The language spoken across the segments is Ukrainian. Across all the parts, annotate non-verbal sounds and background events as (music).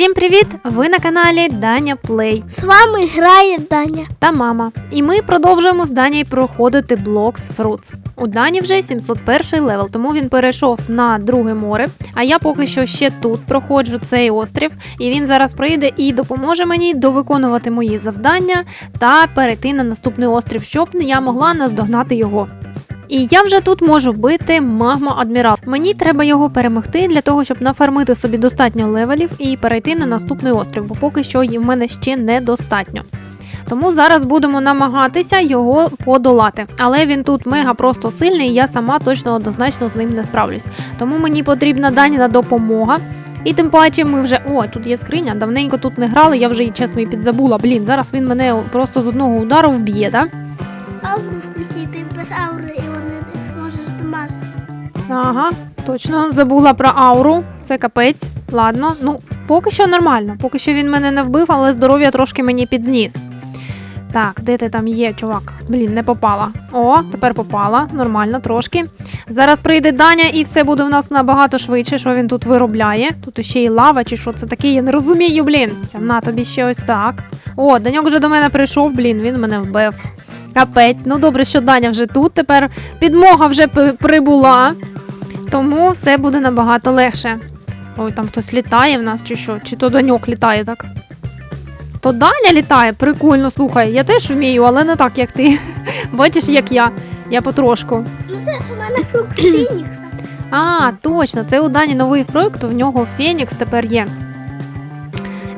Всім привіт! Ви на каналі Даня Плей З вами грає Даня. та мама. І ми продовжуємо з Данією проходити Blocks Fruits. У Дані вже 701 левел, тому він перейшов на друге море. А я поки що ще тут проходжу цей острів, і він зараз прийде і допоможе мені довиконувати мої завдання та перейти на наступний острів, щоб я могла наздогнати його. І я вже тут можу бити магма адмірал. Мені треба його перемогти для того, щоб нафармити собі достатньо левелів і перейти на наступний острів, бо поки що в мене ще недостатньо. Тому зараз будемо намагатися його подолати. Але він тут мега просто сильний, і я сама точно однозначно з ним не справлюсь. Тому мені потрібна Даніна допомога. І тим паче ми вже. О, тут є скриня. Давненько тут не грали, я вже і чесно і підзабула. Блін, зараз він мене просто з одного удару вб'є, да? Ага, точно забула про ауру. Це капець. Ладно, ну поки що нормально. Поки що він мене не вбив, але здоров'я трошки мені підзніс. Так, де ти там є, чувак? Блін, не попала. О, тепер попала. Нормально, трошки. Зараз прийде Даня, і все буде в нас набагато швидше, що він тут виробляє. Тут ще й лава, чи що це таке, я не розумію, блін. На тобі ще ось так. О, Даньок вже до мене прийшов, блін, він мене вбив. Капець. Ну добре, що Даня вже тут. Тепер підмога вже прибула. Тому все буде набагато легше. Ой, там хтось літає в нас чи що? Чи то Даньок літає так? То Даня літає, прикольно, слухай. Я теж вмію, але не так, як ти. (laughs) Бачиш, як я. Я потрошку. Ну це ж у мене фрукт Фінікса. (clears throat) А, точно, це у Дані новий фрукт, в нього Фенікс тепер є.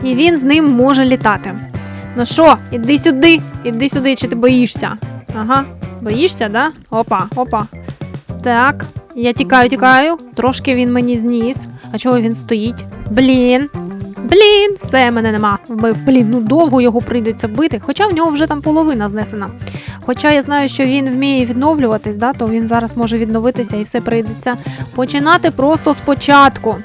І він з ним може літати. Ну що, іди сюди, іди сюди, чи ти боїшся? Ага, боїшся, да? Опа, опа. Так, я тікаю, тікаю. Трошки він мені зніс. А чого він стоїть? Блін. Блін, все, мене нема. Вбив. Блін, ну довго його прийдеться бити. Хоча в нього вже там половина знесена. Хоча я знаю, що він вміє відновлюватись, да, то він зараз може відновитися і все прийдеться починати просто спочатку.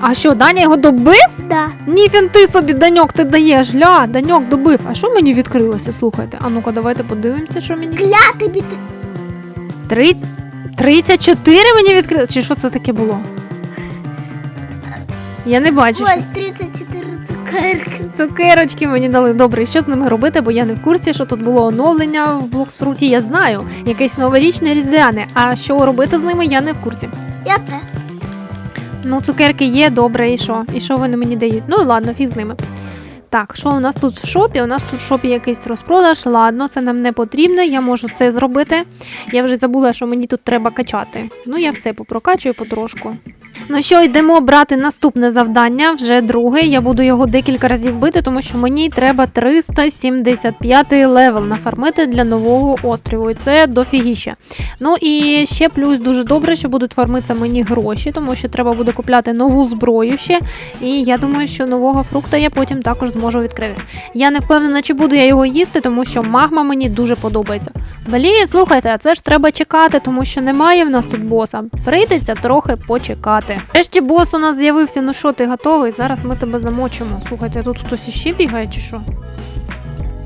А що, Даня його добив? Да. Ніфін ти собі, Даньок, ти даєш. Ля, Даньок добив. А що мені відкрилося? Слухайте. А ну-ка, давайте подивимося, що мені. Кля тобі ти. 30... 34 мені відкрилося? Чи що це таке було? Я не бачу. Ось 34 цукерки. Цукерочки мені дали. Добре, що з ними робити, бо я не в курсі, що тут було оновлення в блоксруті. Я знаю, якесь новорічне різдвяне. А що робити з ними, я не в курсі. Я теж. Ну, цукерки є, добре, і що? І що вони мені дають? Ну ладно, фіг з ними. Так, що у нас тут в шопі? У нас тут в шопі якийсь розпродаж. Ладно, це нам не потрібно. Я можу це зробити. Я вже забула, що мені тут треба качати. Ну, я все попрокачую потрошку. Ну що, йдемо брати наступне завдання, вже друге. Я буду його декілька разів бити, тому що мені треба 375 левел нафармити для нового острову. І це дофігіще. Ну і ще плюс дуже добре, що будуть фармитися мені гроші, тому що треба буде купляти нову зброю ще. І я думаю, що нового фрукта я потім також зможу відкрити. Я не впевнена, чи буду я його їсти, тому що магма мені дуже подобається. Блін, слухайте, а це ж треба чекати, тому що немає в нас тут боса. Прийдеться трохи почекати. Врешті бос у нас з'явився. Ну що, ти готовий? Зараз ми тебе замочимо. Слухайте, тут хтось іще бігає чи що?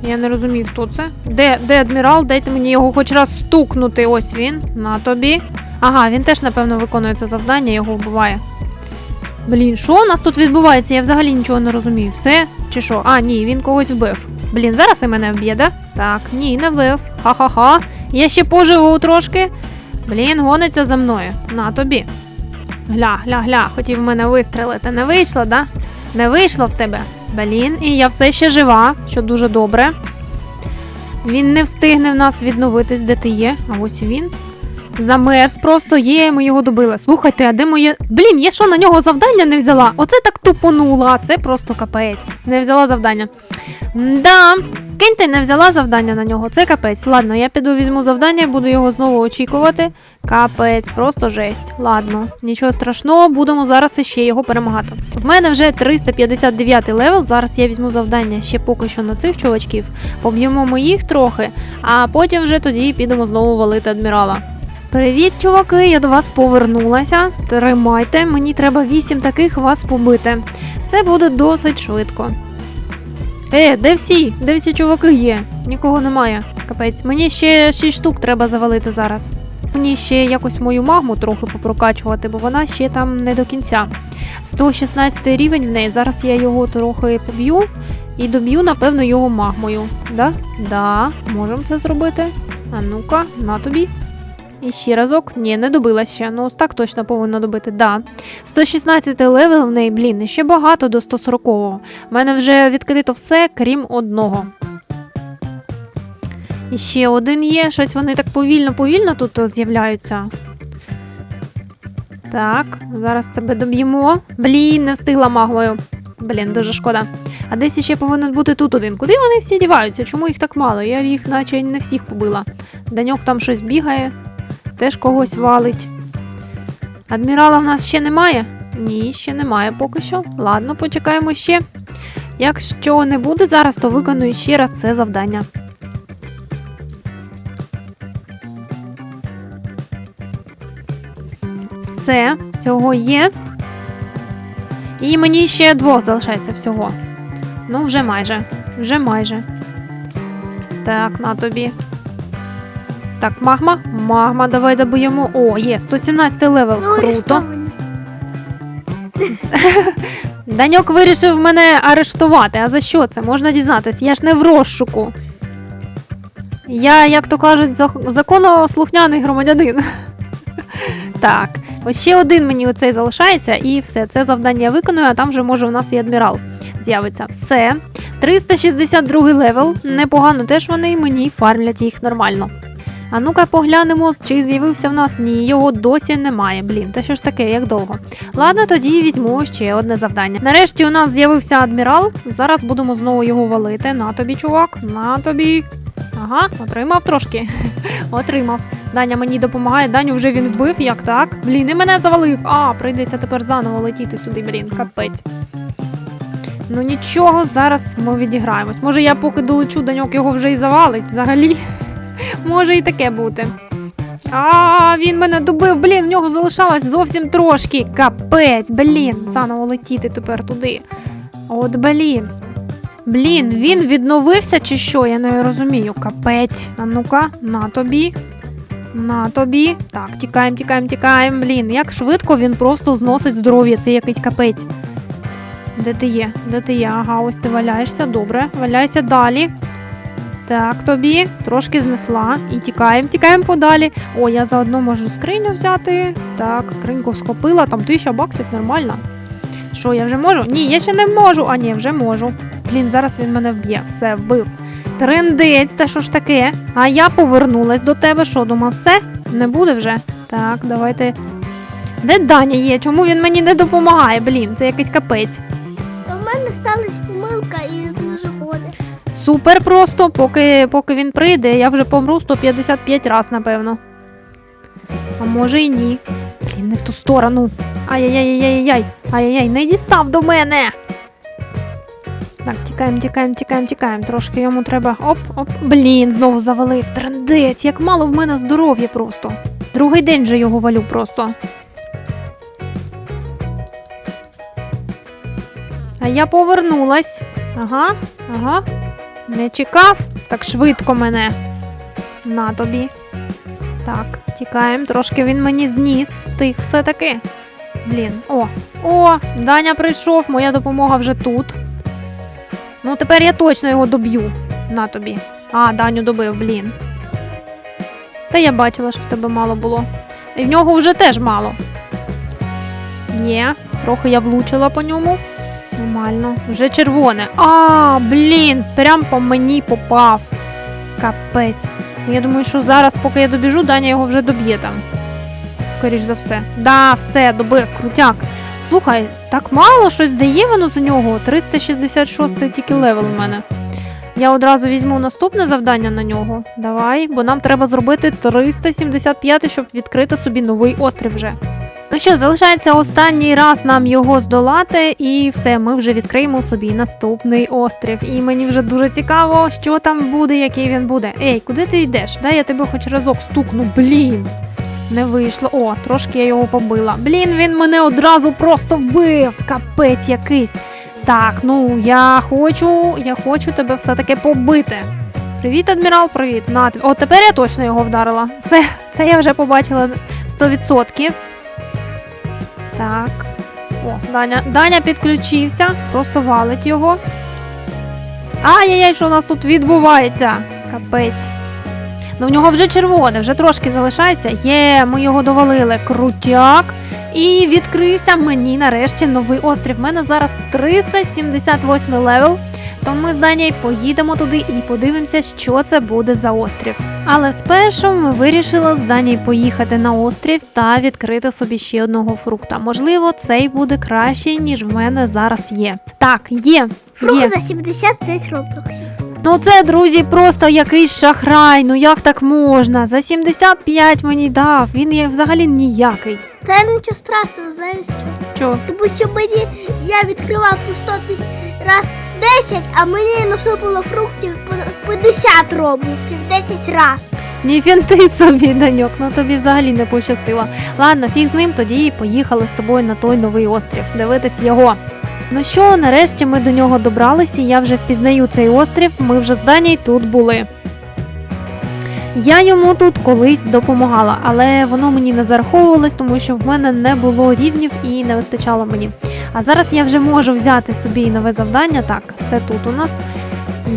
Я не розумію, хто це. Де, де адмірал? Дайте мені його хоч раз стукнути. Ось він. На тобі. Ага, він теж, напевно, виконує це завдання, його вбиває. Блін, що у нас тут відбувається? Я взагалі нічого не розумію. Все? Чи що? А, ні, він когось вбив. Блін, зараз і мене вб'є, да? Так, ні, не вбив. Ха-ха-ха. Я ще поживу трошки. Блін, гониться за мною. На тобі. Гля, гля, гля, хотів мене вистрелити. Не вийшло, да? Не вийшло в тебе. Блін, і я все ще жива, що дуже добре. Він не встигне в нас відновитись, де ти є. А ось він. Замерз просто є, ми його добили. Слухайте, а де моє. Блін, я що на нього завдання не взяла? Оце так тупонула, це просто капець. Не взяла завдання. Да, киньте, не взяла завдання на нього, це капець. Ладно, я піду візьму завдання, буду його знову очікувати. Капець, просто жесть. Ладно, нічого страшного, будемо зараз іще його перемагати. В мене вже 359 левел. Зараз я візьму завдання ще поки що на цих чувачків. Поб'ємо ми їх трохи, а потім вже тоді підемо знову валити адмірала. Привіт, чуваки! Я до вас повернулася. Тримайте, мені треба 8 таких вас побити. Це буде досить швидко. Е, де всі? Де всі чуваки є? Нікого немає. Капець. Мені ще 6 штук треба завалити зараз. Мені ще якось мою магму трохи попрокачувати, бо вона ще там не до кінця. 116 рівень в неї. Зараз я його трохи поб'ю і доб'ю, напевно, його магмою. Да? Да, можемо це зробити. А ну-ка, на тобі. І ще разок. Ні, не добила ще. Ну, так точно повинна добити. Да. 116 левел в неї, блін, ще багато до 140-го. У мене вже відкрито все, крім одного. І ще один є. Щось вони так повільно-повільно тут з'являються. Так, зараз тебе доб'ємо. Блін, не встигла магмою. Блін, дуже шкода. А десь ще повинен бути тут один. Куди вони всі діваються? Чому їх так мало? Я їх наче не всіх побила. Даньок там щось бігає, теж когось валить. Адмірала в нас ще немає? Ні, ще немає поки що. Ладно, почекаємо ще. Якщо не буде зараз, то виконую ще раз це завдання. Все, цього є. І мені ще двох залишається всього. Ну, вже майже. Вже майже. Так, на тобі. Так, магма. Магма, давай доб'ємо. О, є, 117 левел. Ну, Круто. (laughs) Даньок вирішив мене арештувати. А за що це? Можна дізнатися. Я ж не в розшуку. Я, як то кажуть, зак- законослухняний громадянин. (laughs) Так, ось ще один мені оцей залишається, і все, це завдання я виконую, а там вже може у нас і адмірал з'явиться. Все. 362 левел. Непогано теж вони мені фармлять їх нормально. А ну-ка поглянемо, чи з'явився в нас. Ні, його досі немає. Блін, та що ж таке, як довго. Ладно, тоді візьму ще одне завдання. Нарешті у нас з'явився адмірал. Зараз будемо знову його валити. На тобі, чувак, на тобі. Ага, отримав трошки. (laughs) отримав. Даня мені допомагає. Даню вже він вбив, як так? Блін, і мене завалив. А, прийдеться тепер заново летіти сюди, блін, капець. Ну нічого, зараз ми відіграємось. Може, я поки долечу, Даньок його вже і завалить взагалі. (laughs) Може і таке бути. А, він мене добив, блін, в нього залишалось зовсім трошки. Капець, блін, заново летіти тепер туди. От блін. Блін, він відновився чи що? Я не розумію. Капець. А ну-ка, на тобі. На тобі. Так, тікаємо, тікаємо, тікаємо. Блін, як швидко він просто зносить здоров'я. Це якийсь капець. Де ти є? Де ти є? Ага, ось ти валяєшся. Добре. Валяйся далі. Так, тобі трошки знесла. І тікаємо, тікаємо подалі. О, я заодно можу скриню взяти. Так, скриньку схопила, там тисяча баксів, нормально. Що, я вже можу? Ні, я ще не можу. А ні, вже можу. Блін, зараз він мене вб'є. Все, вбив. Трендець, та що ж таке? А я повернулась до тебе. Що, думав, все? Не буде вже? Так, давайте. Де Даня є? Чому він мені не допомагає? Блін, це якийсь капець. В мене сталася помилка і. Супер просто, поки, поки він прийде, я вже помру 155 раз, напевно. А може і ні. Блін, не в ту сторону. Ай-яй-яй-яй-яй. Ай-яй-яй, не дістав до мене. Так, тікаємо, тікаємо, тікаємо, тікаємо. Трошки йому треба. Оп, оп. Блін, знову завалив. Трендець, як мало в мене здоров'я просто. Другий день вже його валю просто. А я повернулась. Ага, ага. Не чекав так швидко мене. На тобі. Так, тікаємо. Трошки він мені зніс, встиг все-таки. Блін. О, о, Даня прийшов, моя допомога вже тут. Ну, тепер я точно його доб'ю. На тобі. А, Даню добив, блін. Та я бачила, що в тебе мало було. І в нього вже теж мало. Є, трохи я влучила по ньому. Нормально. Вже червоне. А, блін, прям по мені попав. Капець. Ну, Я думаю, що зараз, поки я добіжу, Даня його вже доб'є там. Скоріш за все. Да, все, добив, крутяк. Слухай, так мало щось дає воно за нього. 366 тільки левел у мене. Я одразу візьму наступне завдання на нього. Давай, бо нам треба зробити 375, щоб відкрити собі новий острів вже. Що, залишається останній раз нам його здолати, і все, ми вже відкриємо собі наступний острів. І мені вже дуже цікаво, що там буде, який він буде. Ей, куди ти йдеш? Дай я тебе хоч разок стукну. Блін. Не вийшло. О, трошки я його побила. Блін, він мене одразу просто вбив. Капець якийсь. Так, ну я хочу, я хочу тебе все-таки побити. Привіт, адмірал, привіт. На. О, тепер я точно його вдарила. Все, це я вже побачила 100%. Так. О, Даня, Даня підключився, просто валить його. Ай-яй-яй, що у нас тут відбувається? Капець. Ну, в нього вже червоне, вже трошки залишається. Є, ми його довалили. Крутяк. І відкрився мені нарешті новий острів. У мене зараз 378 левел. То ми з Данією поїдемо туди і подивимося, що це буде за острів. Але спершу ми вирішили з Данією поїхати на острів та відкрити собі ще одного фрукта. Можливо, цей буде кращий, ніж в мене зараз є. Так, є. Є. Фрукт за 75 роблоксів. Ну це, друзі, просто якийсь шахрай. Ну як так можна? За 75 мені дав. Він є взагалі ніякий. Та нічого страшного, знаєш що? Чо? Тому що мені я відкривав по 100 тисяч раз 10, а мені насипало фруктів по 50 роблоків 10 раз. Ні фінти собі, Даньок, ну тобі взагалі не пощастило. Ладно, фіг з ним, тоді поїхали з тобою на той новий острів, дивитись його. Ну що, нарешті ми до нього добралися, я вже впізнаю цей острів, ми вже з Данією тут були. Я йому тут колись допомагала, але воно мені не зараховувалось, тому що в мене не було рівнів і не вистачало мені. А зараз я вже можу взяти собі нове завдання. Так, це тут у нас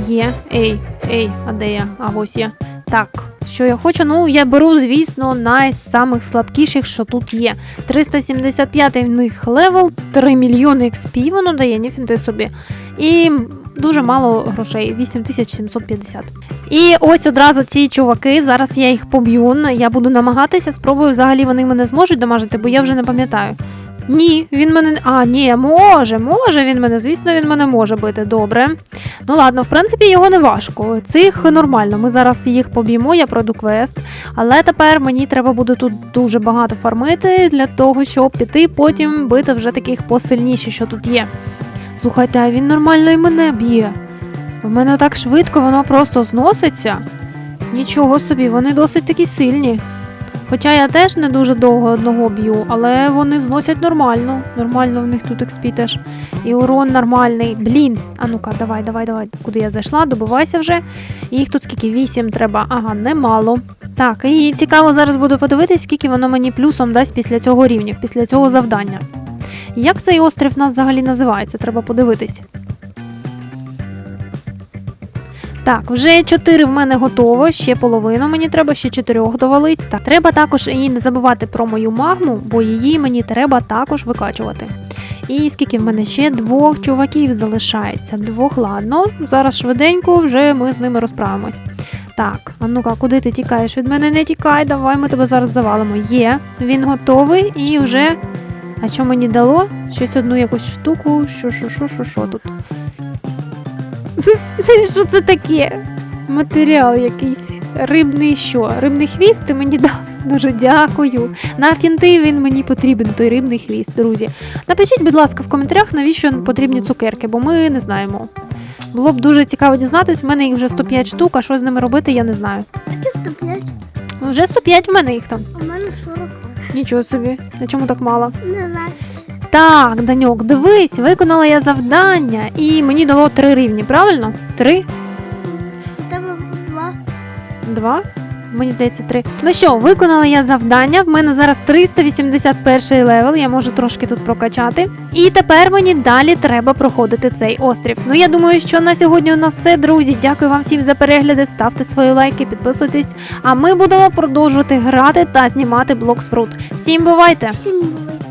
є. Ей, ей, а де я? А ось я. Так, що я хочу? Ну, я беру, звісно, найсамих слабкіших, що тут є. 375 в них левел, 3 мільйони XP воно дає, ніфінти собі. І дуже мало грошей 8750. І ось одразу ці чуваки, зараз я їх поб'ю. Я буду намагатися, спробую взагалі вони мене зможуть дамажити, бо я вже не пам'ятаю. Ні, він мене. А, ні, може, може він мене. Звісно, він мене може бити. Добре. Ну ладно, в принципі, його не важко. Цих нормально. Ми зараз їх поб'ємо, я пройду квест. Але тепер мені треба буде тут дуже багато фармити для того, щоб піти потім бити вже таких посильніші, що тут є. Слухайте, а він нормально і мене б'є. В мене так швидко воно просто зноситься. Нічого собі, вони досить такі сильні. Хоча я теж не дуже довго одного б'ю, але вони зносять нормально. Нормально в них тут теж. І урон нормальний. Блін. А ну-ка, давай, давай, давай. Куди я зайшла? Добивайся вже. Їх тут скільки? Вісім треба. Ага, немало. Так, і цікаво зараз буду подивитись, скільки воно мені плюсом дасть після цього рівня, після цього завдання. Як цей острів у нас взагалі називається? Треба подивитись. Так, вже 4 в мене готово, ще половину мені треба, ще 4 довалить. Так, треба також і не забувати про мою магму, бо її мені треба також викачувати. І скільки в мене ще двох чуваків залишається. Двох, ладно. Зараз швиденько вже ми з ними розправимось. Так, а ну-ка, куди ти тікаєш? Від мене не тікай, давай ми тебе зараз завалимо. Є, він готовий і вже. А що мені дало? Щось одну якусь штуку. Що, що, що, що, що тут? (laughs) Що це таке? Матеріал якийсь. Рибний що? Рибний хвіст ти мені дав. Дуже дякую. На фінти він мені потрібен, той рибний хвіст, друзі. Напишіть, будь ласка, в коментарях, навіщо потрібні цукерки, бо ми не знаємо. Було б дуже цікаво дізнатись, в мене їх вже 105 штук, а що з ними робити, я не знаю. Такі 105, Вже 105 в мене їх там. в мене 40. Нічого собі. На чому так мало? Не знаю. Так, Даньок, дивись, виконала я завдання і мені дало три рівні, правильно? Три? Тебе два. Два? Мені здається, три. Ну що, виконала я завдання. В мене зараз 381 левел, я можу трошки тут прокачати. І тепер мені далі треба проходити цей острів. Ну я думаю, що на сьогодні у нас все, друзі. Дякую вам всім за перегляди. Ставте свої лайки, підписуйтесь. А ми будемо продовжувати грати та знімати Блоксфрут. Всім бувайте! Всім бувай.